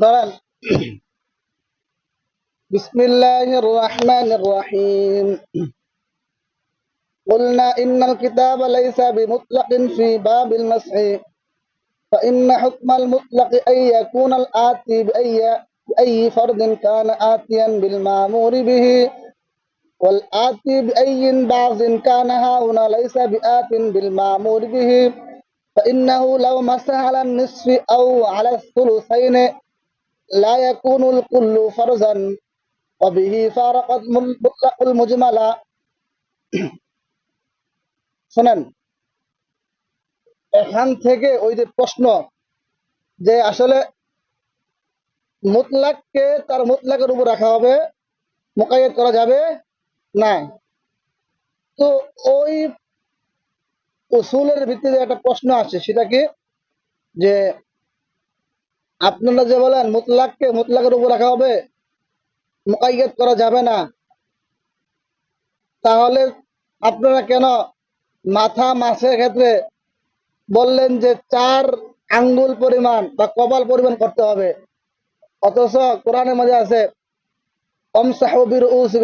দাঁড়ান বিসমিল্লাহ রহমান রহিম قلنا إن الكتاب ليس بمطلق في باب المسح فإن حكم المطلق أن يكون الآتي بأي, بأي فرد كان آتيا بالمامور به والآتي بأي بعض كان هاهنا ليس بآت بالمامور به فإنه لو مسح على النصف أو على الثلثين لا يكون الكل فرزا وبه فارقت مطلق المجمل শোনেন এখান থেকে ওই যে প্রশ্ন যে আসলে মুতলাককে তার মুতলাকের উপর রাখা হবে মোকায়েত করা যাবে না তো ওই উসুলের ভিত্তিতে একটা প্রশ্ন আছে সেটা কি? যে আপনারা যে বলেন মুতলাককে মুতলাকের উপর রাখা হবে, মোকাইয়াত করা যাবে না, তাহলে আপনারা কেন মাথা মাছের ক্ষেত্রে বললেন যে চার আঙ্গুল পরিমাণ বা কপাল পরিমাণ করতে হবে? অথচ কোরআনের মধ্যে আছে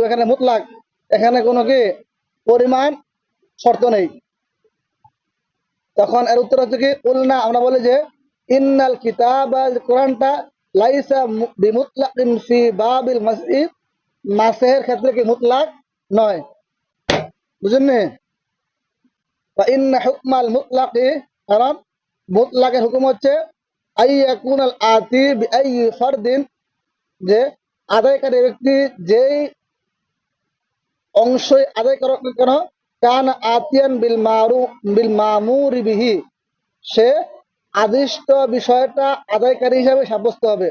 এখানে মুতলাক, এখানে কোনো কি পরিমাণ শর্ত নেই। তখন এর উত্তর হচ্ছে কি উলনা আমরা বলি যে ইন্নাল কিতাব কোরআনটা লাইসা বিমুতলাকিন ফি বাবিল মসজিদ মাসের ক্ষেত্রে কি মুতলাক নয় বুঝলেন নি فإن حكم المطلق কারণ মুতলাকের হুকুম হচ্ছে আই ইয়াকুনাল আতি বিআই ফারদিন যে আদায়কারী ব্যক্তি যেই অংশই আদায় করুক না কেন কান আতিয়ান বিল মারু, বিল বিহি। সে আদিষ্ট বিষয়টা আদায়কারী হিসাবে সাব্যস্ত হবে।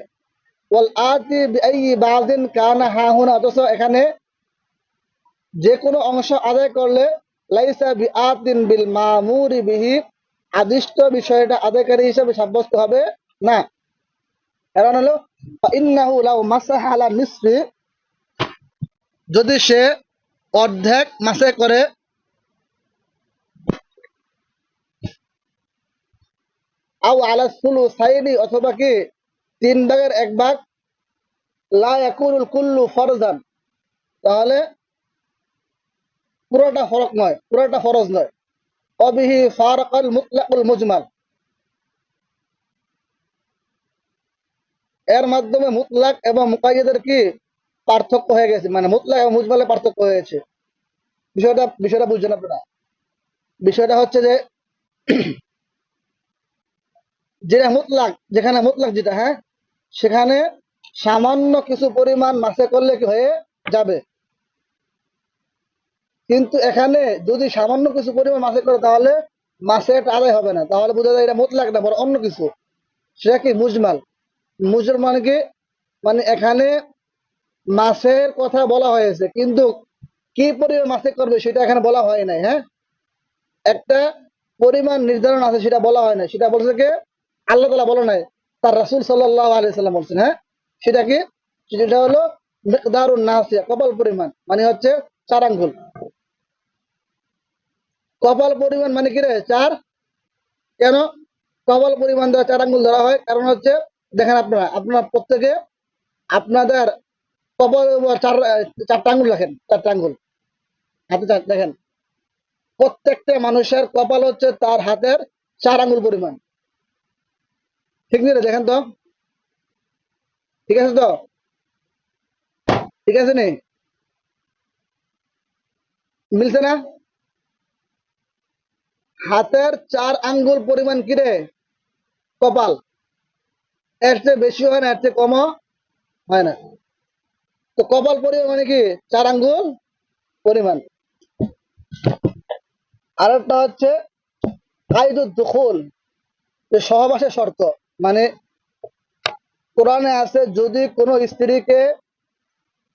আতি বিআই বাযিন কানা হাহুনা অথচ এখানে যে কোনো অংশ আদায় করলে লাইসা বিআতিন বিল মামুরি বিহি, আদিষ্ট বিষয়টা আদায়কারী হিসাবে সাব্যস্ত হবে না। কারণ হলো ইন্নাহু লাউ নিসফি যদি সে অর্ধেক মাসে করে আও আলা সুলু সাইনি অথবা কি তিন ভাগের এক ভাগ, লা ইয়াকুলুল কুল্লু ফরজান। তাহলে পুরোটা ফরক নয়, পুরোটা ফরজ নয়। অবিহি ফারকাল মুতলাকুল মুজমাল। এর মাধ্যমে মুতলাক এবং মুকাইয়দের কি পার্থক্য হয়ে গেছে? মানে মুতলাক এবং মুজমালের পার্থক্য হয়েছে। বিষয়টা বিষয়টা বুঝছেন আপনারা? বিষয়টা হচ্ছে যে যেটা মুতলাক, যেখানে মুতলাক যেটা হ্যাঁ? সেখানে সামান্য কিছু পরিমাণ মাসে করলে কি হয়ে যাবে? কিন্তু এখানে যদি সামান্য কিছু পরিমাণ মাসে করে, তাহলে মাসের আদায় হবে না। তাহলে বোঝা যায় এটা মুতলাক না বড় অন্য কিছু। সেটা কি? মুজমাল। মুজর মানে কি? মানে এখানে মাছের কথা বলা হয়েছে, কিন্তু কি পরিমাণ মাসে করবে সেটা এখানে বলা হয় নাই হ্যাঁ? একটা পরিমাণ নির্ধারণ আছে, সেটা বলা হয় না সেটা বলছে কি? আল্লাহ তালা বলে নাই, তার রাসুল সাল্লাহ আলিয়াল্লাম বলছেন হ্যাঁ? সেটা কি? সেটা হলো দারুণ নাসিয়া, কপাল পরিমাণ মানে হচ্ছে চার আঙ্গুল। কপাল পরিমাণ মানে কি রে? চার? কেন? কপাল পরিমাণ দ্বারা চার আঙ্গুল ধরা হয়, কারণ হচ্ছে, দেখেন আপনারা আপনারা প্রত্যেকে আপনাদের কপাল চার, চারটা আঙ্গুল রাখেন, চারটা আঙ্গুল। হাতে দেখেন। প্রত্যেকটা মানুষের কপাল হচ্ছে তার হাতের চার আঙ্গুল পরিমাণ। ঠিক নেই দেখেন তো। ঠিক আছে তো? ঠিক আছে নি? মিলছে না? হাতের চার আঙ্গুল পরিমাণ কিরে কপাল। এর চেয়ে বেশি হয় না, এর চেয়ে কমও হয় না। তো কপাল পরিমাণ মানে কি? চার আঙ্গুল পরিমাণ। আরেকটা হচ্ছে কাইদুদ দুখুল সহবাসের শর্ত। মানে কোরআনে আছে, যদি কোনো স্ত্রীকে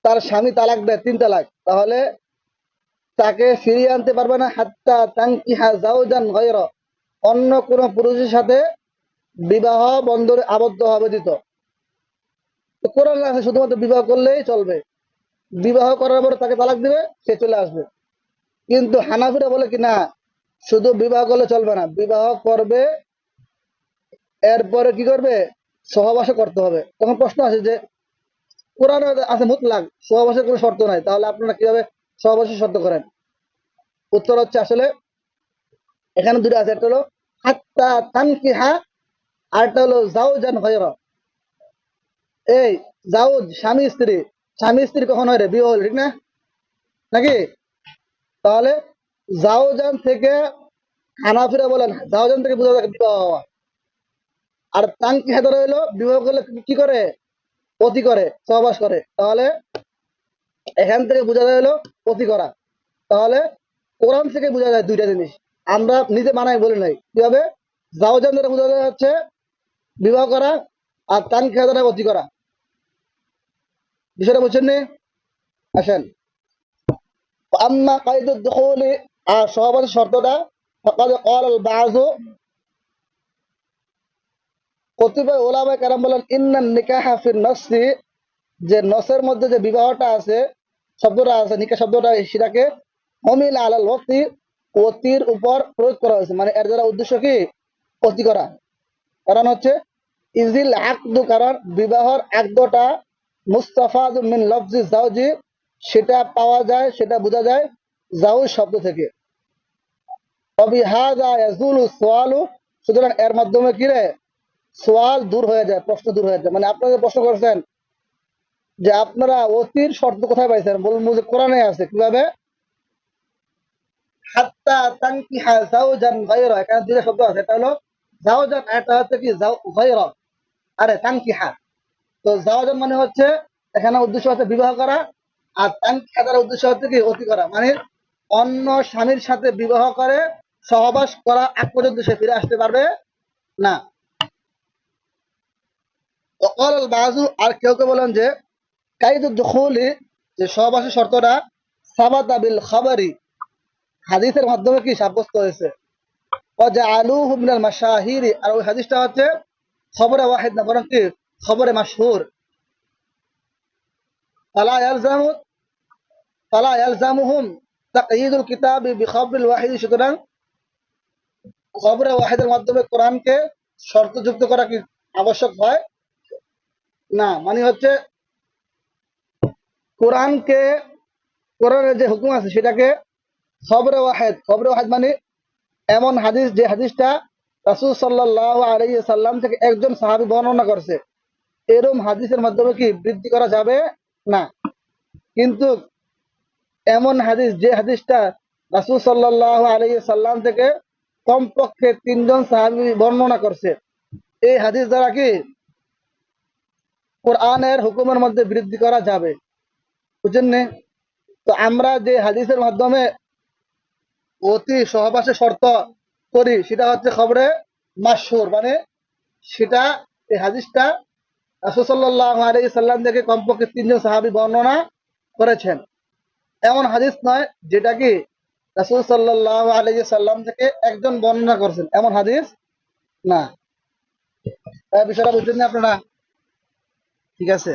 তার স্বামী তালাক দেয়, তিন তালাক, তাহলে তাকে ফিরিয়ে আনতে পারবে না। হাত্তা তাঙ্কিহা জাউজান গয়র, অন্য কোন পুরুষের সাথে বিবাহ বন্ধনে আবদ্ধ হবে দিত কোরআন আছে, শুধুমাত্র বিবাহ করলেই চলবে। বিবাহ করার পরে তাকে তালাক দিবে, সে চলে আসবে। কিন্তু হানাফিরা বলে কি, না, শুধু বিবাহ করলে চলবে না, বিবাহ করবে এরপরে কি করবে? সহবাসও করতে হবে। তখন প্রশ্ন আছে যে, কোরআনে আছে মুতলাক, সহবাসের কোনো শর্ত নাই। তাহলে আপনারা কীভাবে সহবাসের শর্ত করেন? উত্তর হচ্ছে আসলে, এখানে দুটো আছে। একটা হলো, হাত্তা তানকিহা, আর একটা হলো জাউজান গায়রা। এই জাউজ স্বামী, স্ত্রী। স্বামী, স্ত্রী কখন হয় রে? বিয়ে হল, ঠিক না? নাকি? তাহলে জাউজান থেকে হানাফিরা বলেন জাউজান থেকে বোঝা যায় বিবাহ হওয়া। আর তানকি হাজার হইল বিবাহ করলে কি করে? পতি করে, সহবাস করে। তাহলে এখান থেকে বোঝা যায় হলো পতি করা। তাহলে কোরআন থেকে বোঝা যায় দুইটা জিনিস। আমরা নিজে বানাই বলি নাই। কীভাবে? জাওজান দ্বারা বোঝা যায় হচ্ছে বিবাহ করা আর খেয়া দ্বারা পতি করা। বিষয়টা বুঝছেন নি? আসেন। আম্মা কাইদুদ দুখুলি, আর সহবাসের শর্তটা ক্বাল আল বাযু কতিপয় ওলামা কারাম বলেন, ইন্নান নিকাহা ফির নসি যে নসের মধ্যে যে বিবাহটা আছে, শব্দটা আছে, নিকাহ শব্দটা, সেটাকে অমিল আলাল ওয়াক্তি, অতির উপর প্রয়োগ করা হয়েছে। মানে এর দ্বারা উদ্দেশ্য কি? অতি করা। কারণ হচ্ছে ইজিল আকদু কারণ, বিবাহর আকদটা মুস্তাফাদ মিন লফজি জাউজি সেটা পাওয়া যায়, সেটা বোঝা যায় জাউজ শব্দ থেকে। অবিহাজা ইয়াজুলু সোয়ালু সুতরাং এর মাধ্যমে কি রে? সোয়াল দূর হয়ে যায়, প্রশ্ন দূর হয়ে যায়। মানে আপনারা প্রশ্ন করছেন যে আপনারা অতির শর্ত কোথায় পাইছেন? বলুন যে কোরআনে আছে কীভাবে? হাত্তা তানকিহা জাওজান গায়রা। এখানে দুইটা শব্দ আছে। এটা হলো জাওজান এটা হচ্ছে কি গায়রা। আরে তানকিহা। তো জাওজান মানে হচ্ছে এখানে উদ্দেশ্য হচ্ছে বিবাহ করা, আর তানকিহা দ্বারা উদ্দেশ্য হচ্ছে কি অতি করা। মানে অন্য স্বামীর সাথে বিবাহ করে, সহবাস করা এক পর্যন্ত সে ফিরে আসতে পারবে না। আর কেউ কেউ বলেন যে সহবাসের শর্তটা, সাবাতা খাবারি হাদিসের মাধ্যমে কি সাব্যস্ত হয়েছে? ও যে আলু হুমিনাল মাশাহিরি আর ওই হাদিসটা হচ্ছে, খবরে ওয়াহিদ না, বরং কি খবরে ওয়াহিদের মাধ্যমে কোরআনকে শর্তযুক্ত করা কি আবশ্যক হয়? না মানে হচ্ছে কোরআনকে, কোরআনের যে হুকুম আছে সেটাকে খবরে ওয়াহেদ খবরে ওয়াহেদ মানে এমন হাদিস যে হাদিসটা রাসূল সাল্লাল্লাহু আলাইহি সাল্লাম থেকে একজন সাহাবী বর্ণনা করছে। এরম হাদিসের মাধ্যমে কি বৃদ্ধি করা যাবে? না। কিন্তু এমন হাদিস যে হাদিসটা রাসূল সাল্লাল্লাহু আলাইহি সাল্লাম থেকে কমপক্ষে তিনজন সাহাবি বর্ণনা করছে। এই হাদিস দ্বারা কি কোরআনের হুকুমের মধ্যে বৃদ্ধি করা যাবে। বুঝছেন? তো আমরা যে হাদিসের মাধ্যমে অতি সহবাসে শর্ত করি, সেটা হচ্ছে খবরে মাসহুর মানে সেটা, এই হাদিসটা আলাইহি সাল্লাম থেকে কমপক্ষে তিনজন সাহাবি বর্ণনা করেছেন। এমন হাদিস নয় যেটা কি রাসূল সাল্লাল্লাহু আলাইহি সাল্লাম থেকে একজন বর্ণনা করছেন। এমন হাদিস না। বিষয়টা বুঝছেন আপনারা? ঠিক আছে?